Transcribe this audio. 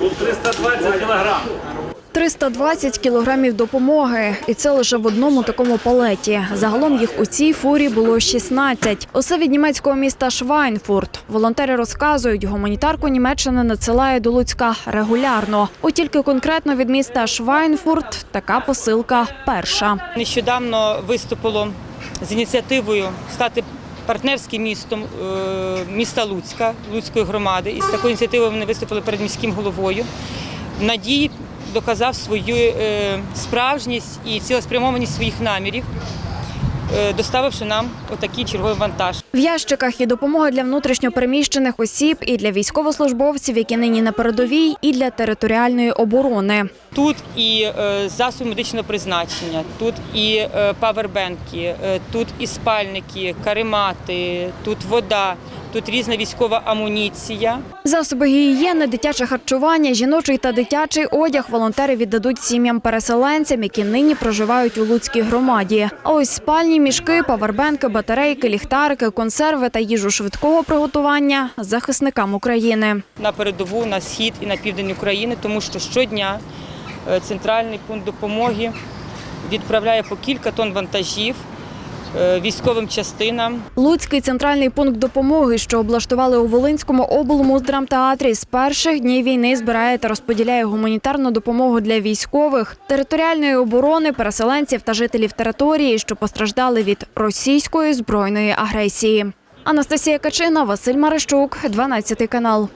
Тут 320 кілограм. 320 кілограмів допомоги, і це лише в одному такому палеті. Загалом їх у цій фурі було 16. Усе від німецького міста Швайнфурт. Волонтери розказують, гуманітарку Німеччина надсилає до Луцька регулярно. От тільки конкретно від міста Швайнфурт така посилка перша. Нещодавно виступило з ініціативою стати партнерським містом е, міста Луцька, Луцької громади. І з такою ініціативою вони виступили перед міським головою. Надії доказав свою е, справжність і цілеспрямованість своїх намірів, доставивши нам отакий черговий вантаж. В ящиках і допомога для внутрішньопереміщених осіб, і для військовослужбовців, які нині на передовій, і для територіальної оборони. Тут і е, засоби медичного призначення, тут і е, павербенки, е, тут і спальники, каремати, тут вода, тут різна військова амуніція. Засоби гігієни, дитяче харчування, жіночий та дитячий одяг волонтери віддадуть сім'ям переселенцям, які нині проживають у Луцькій громаді. А ось спальні мішки, павербенки, батарейки, ліхтарики, консерви та їжу швидкого приготування захисникам України. на передову, на схід і на південь України, тому що щодня е, центральний пункт допомоги відправляє по кілька тонн вантажів військовим частинам. Луцький центральний пункт допомоги, що облаштували у Волинському облмуздрамтеатрі, з перших днів війни збирає та розподіляє гуманітарну допомогу для військових, територіальної оборони, переселенців та жителів території, що постраждали від російської збройної агресії. Анастасія Качина, Василь Марищук, 12 канал.